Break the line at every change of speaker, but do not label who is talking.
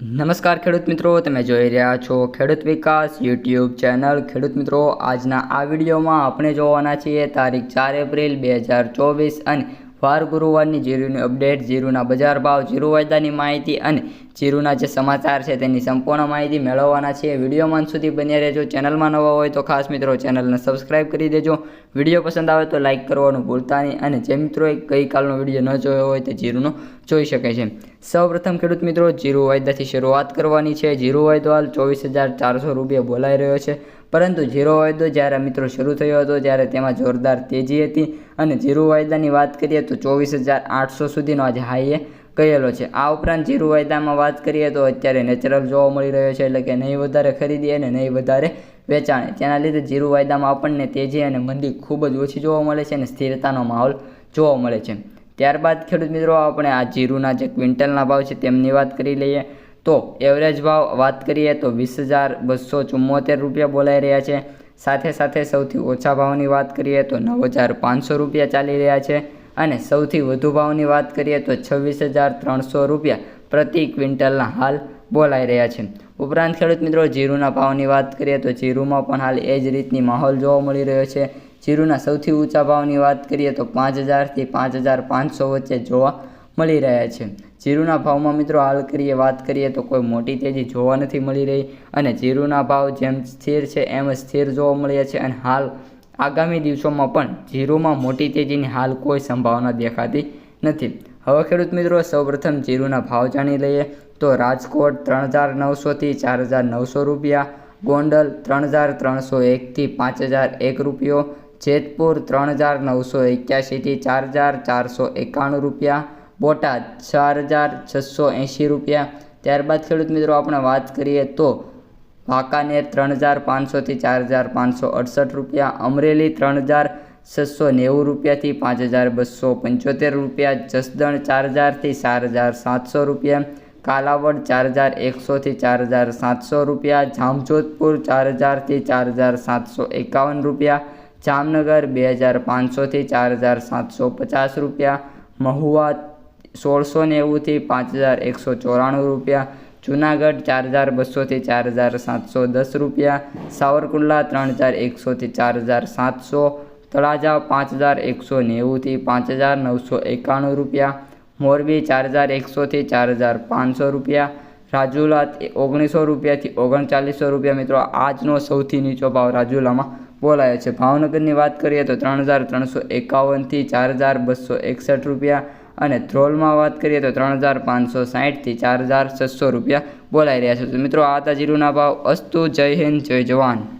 નમસ્કાર ખેડૂત મિત્રો, તમે જોઈ રહ્યા છો ખેડૂત વિકાસ યુટ્યુબ ચેનલ. ખેડૂત મિત્રો, આજના આ વિડીયોમાં આપણે જોવાના છીએ તારીખ ચાર એપ્રિલ બે હજાર ચોવીસ અને વાર ગુરુવારની જીરુની અપડેટ જીરુના બજાર ભાવ, જીરુ વાયદાની માહિતી અને જીરુના જે સમાચાર છે તેની સંપૂર્ણ માહિતી મેળવવાના છીએ. વિડીયોમાં સુધી બન્યા રહેજો. ચેનલમાં નવા હોય તો ખાસ મિત્રો ચેનલને સબસ્ક્રાઇબ કરી દેજો. વીડિયો પસંદ આવે તો લાઇક કરવાનું ભૂલતા નહીં અને જે મિત્રોએ ગઈકાલનો વીડિયો ન જોયો હોય તે જીરુનો જોઈ શકે છે. સૌપ્રથમ ખેડૂત મિત્રો, જીરુ વાયદાથી શરૂઆત કરવાની છે. જીરુ વાયદો હાલ ચોવીસ હજાર ચારસો રૂપિયા બોલાઈ રહ્યો છે. પરંતુ જીરો વાયદો જ્યારે મિત્રો શરૂ થયો હતો ત્યારે તેમાં જોરદાર તેજી હતી અને ઝીરો વાયદાની વાત કરીએ તો ચોવીસ હજાર આઠસો સુધીનો આજે હાઈએ કહેલો છે. આ ઉપરાંત ઝીરો વાયદામાં વાત કરીએ તો અત્યારે નેચરલ જોવા મળી રહ્યો છે એટલે કે નહીં વધારે ખરીદી અને નહીં વધારે વેચાણ. તેના લીધે ઝીરો વાયદામાં આપણને તેજી અને મંદી ખૂબ જ ઓછી જોવા મળે છે અને સ્થિરતાનો માહોલ જોવા મળે છે. ત્યારબાદ ખેડૂત મિત્રો, આપણે આ જીરુના જે ક્વિન્ટલના ભાવ છે તેમની વાત કરી લઈએ. તો એવરેજ ભાવ વાત કરીએ તો વીસ હજાર બસો ચુમ્મોતેર રૂપિયા બોલાઈ રહ્યા છે. સાથે સાથે સૌથી ઓછા ભાવની વાત કરીએ તો નવ હજાર પાંચસો રૂપિયા ચાલી રહ્યા છે અને સૌથી વધુ ભાવની વાત કરીએ તો છવ્વીસ હજાર ત્રણસો રૂપિયા પ્રતિ ક્વિન્ટલના હાલ બોલાઈ રહ્યા છે. ઉપરાંત ખેડૂત મિત્રો જીરુના ભાવની વાત કરીએ તો જીરુમાં પણ હાલ એ જ રીતની માહોલ જોવા મળી રહ્યો છે. જીરુના સૌથી ઊંચા ભાવની વાત કરીએ તો પાંચ હજારથી પાંચ હજાર પાંચસો વચ્ચે જોવા મળી રહ્યા છે. જીરુના ભાવમાં મિત્રો હાલ કરીએ વાત કરીએ તો કોઈ મોટી તેજી જોવા નથી મળી રહી અને જીરુના ભાવ જેમ સ્થિર છે એમ સ્થિર જોવા મળ્યા છે અને હાલ આગામી દિવસોમાં પણ જીરુમાં મોટી તેજીની હાલ કોઈ સંભાવના દેખાતી નથી. હવે ખેડૂત મિત્રો સૌપ્રથમ જીરુના ભાવ જાણી લઈએ તો રાજકોટ ત્રણ હજાર નવસોથી ચાર હજાર નવસો રૂપિયા, ગોંડલ ત્રણ હજાર ત્રણસો એકથી પાંચ હજાર એક રૂપિયો, જેતપુર ત્રણ હજાર નવસો એક્યાસીથી ચાર હજાર ચારસો એકાણું રૂપિયા બોટાદ ચાર હજાર છસો એંશી રૂપિયા. ત્યારબાદ ખેડૂત મિત્રો, આપણે વાત કરીએ તો વાંકાનેર ત્રણ હજાર પાંચસોથી ચાર હજાર પાંચસો અડસઠ રૂપિયા, અમરેલી ત્રણ હજાર છસો નેવું રૂપિયાથી પાંચ હજાર બસો પંચોતેર રૂપિયા, જસદણ ચાર હજારથી ચાર હજાર સાતસો રૂપિયા, કાલાવડ ચાર હજાર એકસોથી ચાર હજાર સાતસો રૂપિયા, જામજોધપુર ચાર હજારથી ચાર હજાર સાતસો એકાવન રૂપિયા, જામનગર બે હજાર પાંચસોથી ચાર હજાર સાતસો પચાસ રૂપિયા, મહુવા સોળસો નેવુંથી પાંચ હજાર એકસો ચોરાણું રૂપિયા, જુનાગઢ ચાર હજાર બસોથી ચાર હજાર સાતસો દસ રૂપિયા, સાવરકુંડલા ત્રણ હજાર એકસોથી ચાર હજાર સાતસો, તળાજા પાંચ હજાર એકસો નેવુંથી પાંચ હજાર નવસો એકાણું રૂપિયા, મોરબી ચાર હજાર એકસોથી ચાર હજાર પાંચસો રૂપિયા, રાજુલા ઓગણીસો રૂપિયાથી ઓગણચાલીસો રૂપિયા. મિત્રો, આજનો સૌથી નીચો ભાવ રાજુલામાં બોલાયો છે. ભાવનગરની વાત કરીએ તો ત્રણ હજાર ત્રણસો એકાવનથી ચાર હજાર બસો એકસઠ રૂપિયા અને ધ્રોલમાં વાત કરીએ તો ત્રણ હજાર પાંચસો સાહીઠથી ચાર હજાર છસો રૂપિયા બોલાઈ રહ્યા છે. તો મિત્રો, આ હતા જીરુના ભાવ. અસ્તુ, જય હિન્દ, જય જવાન.